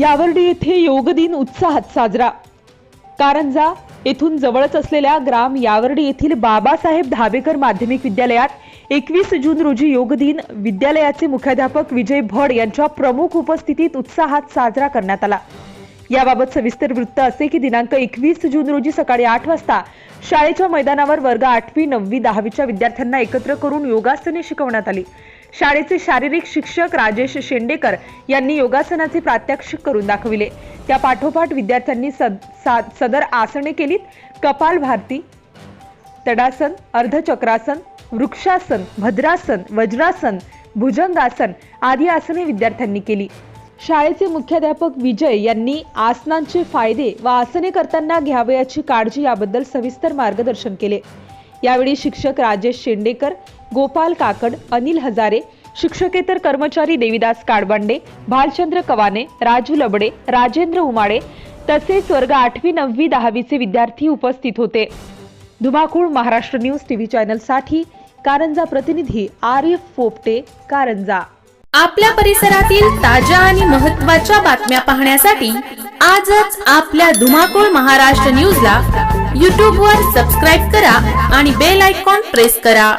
यावर्डी येथे योग दिन उत्साहात साजरा. कारंजा येथून जवळच असलेल्या ग्राम यावर्डी येथील बाबासाहेब धाबेकर माध्यमिक विद्यालयात एकवीस जून रोजी योग दिन विद्यालयाचे मुख्याध्यापक विजय भड यांच्या प्रमुख उपस्थितीत उत्साहात साजरा करण्यात आला. याबाबत सविस्तर वृत्त असे की दिनांक एकवीस जून रोजी सकाळी आठ वाजता शाळेच्या मैदानावर वर्ग आठवी नववी दहावीच्या विद्यार्थ्यांना एकत्र करून योगासने शिकवण्यात आली. शाळेचे शारीरिक शिक्षक राजेश शेंडेकर यांनी योगासनाचे प्रात्यक्षिक करून दाखविले. त्या पाठोपाठ विद्यार्थ्यांनी सद, सा- सदर आसने केलीत. कपाल भारती तडासन अर्धचक्रासन वृक्षासन भद्रासन वज्रासन भुजंगासन आदी आसने विद्यार्थ्यांनी केली. शाळेचे मुख्याध्यापक विजय यांनी आसनांचे फायदे व आसने करताना घ्यावयाची काळजी याबद्दल सविस्तर मार्गदर्शन केले. यावेळी शिक्षक राजेश शेंडेकर गोपाल काकड अनिल हजारे शिक्षकेतर कर्मचारी देविदास काडबांडे भालचंद्र कवाने राजू लबडे राजेंद्र उमाडे तसेच वर्ग आठवी नववी दहावीचे विद्यार्थी उपस्थित होते. धुमाकूळ महाराष्ट्र न्यूज टीव्ही चॅनलसाठी कारंजा प्रतिनिधी आरिफ पोपटे कारंजा. आपल्या परिसरातील ताज्या आणि महत्त्वाच्या बातम्या पाहण्यासाठी आजच आपल्या धुमाकूळ महाराष्ट्र न्यूजला यूट्यूबवर सबस्क्राईब करा आणि बेल आयकॉन प्रेस करा.